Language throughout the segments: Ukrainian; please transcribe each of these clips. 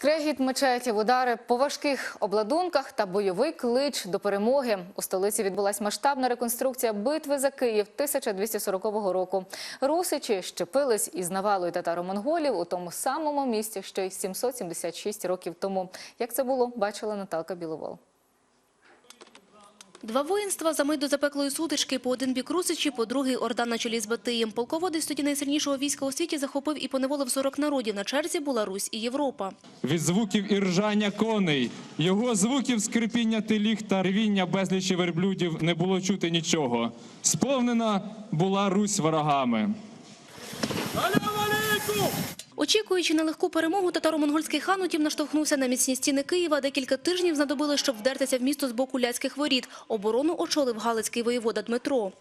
Скрегіт мечетів, удари по важких обладунках та бойовий клич до перемоги. У столиці відбулася масштабна реконструкція битви за Київ 1240 року. Русичі щепились із навалою татаро-монголів у тому самому місці, що й 776 років тому. Як це було, бачила Наталка Біловол. Два воїнства за мить до запеклої сутички. По один бік Русичі, по другий Орда на чолі з Батиєм. Полководець тоді найсильнішого війська у світі захопив і поневолив 40 народів. На черзі була Русь і Європа. від звуків і ржання коней, його звуків скрипіння тиліг та рвіння безлічі верблюдів не було чути нічого. Сповнена була Русь ворогами. Очікуючи на легку перемогу, татаро-монгольський хан утім наштовхнувся на міцні стіни Києва. Декілька тижнів знадобили, щоб вдертися в місто з боку ляцьких воріт. Оборону очолив галицький воєвода Дмитро.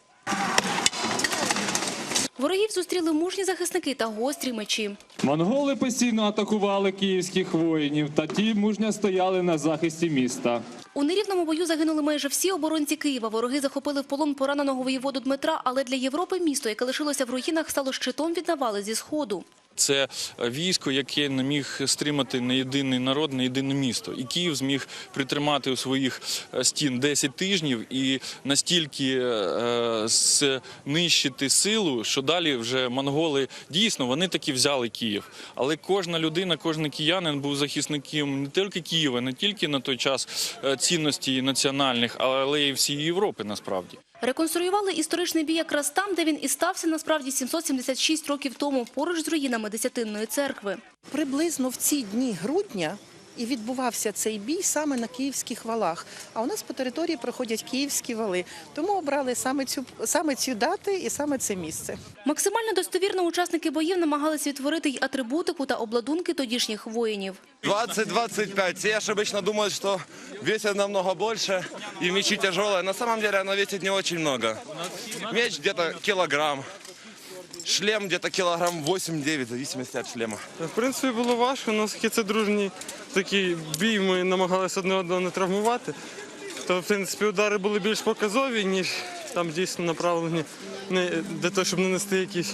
Ворогів зустріли мужні захисники та гострі мечі. Монголи постійно атакували київських воїнів, та ті мужньо стояли на захисті міста. У нерівному бою загинули майже всі оборонці Києва. Вороги захопили в полон пораненого воєводу Дмитра, але для Європи місто, яке лишилося в руїнах, стало щитом від навали зі сходу. Це військо, яке не міг стримати не єдиний народ, не єдине місто. І Київ зміг притримати у своїх е, стін 10 тижнів і настільки е, знищити силу, що далі вже монголи дійсно вони таки взяли Київ. Але кожна людина, кожен киянин був захисником не тільки Києва, не тільки на той час е, цінностей національних, але й всієї Європи насправді. Реконструювали історичний бій якраз там, де він і стався насправді 776 років тому, поруч з руїнами Десятинної церкви. Приблизно в ці дні грудня і відбувався цей бій саме на київських валах. А у нас по території проходять київські вали. Тому обрали саме цю саме цю дати і саме це місце. Максимально достовірно учасники боїв намагались відтворити й атрибутику та обладунки тодішніх воїнів. 20-25. Все ж обычно думают, что весит намного больше и мечи тяжелые. На самом деле оно весит не очень много. Меч где-то килограмм. Шлем где-то килограмм 8-9, в зависимости от шлема. В принципі, було важко, оскільки це дружній такий бій, ми намагалися одне одного не травмувати. То, в принципі, удари були більш показові, ніж там дійсно направлені не для того, щоб нанести якісь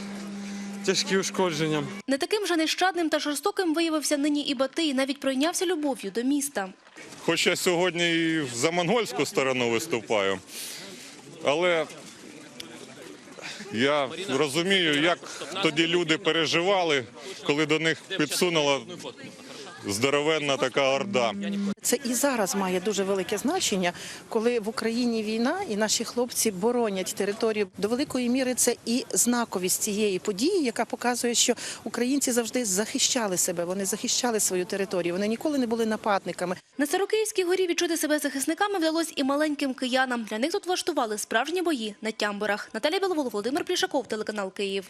тяжкі ушкодження. Не таким же нещадним та жорстоким виявився нині і Батий, навіть пройнявся любов'ю до міста. Хоч я сьогодні і за монгольську сторону виступаю, але я розумію, як тоді люди переживали, коли до них підсунула здоровенна така орда. Це і зараз має дуже велике значення, коли в Україні війна і наші хлопці боронять територію. До великої міри це і знаковість цієї події, яка показує, що українці завжди захищали себе, вони захищали свою територію, вони ніколи не були нападниками. На Сарокиївській горі відчути себе захисниками вдалось і маленьким киянам. Для них тут влаштували справжні бої на тямбурах. Наталя Біловол, Володимир Плішаков, телеканал Київ.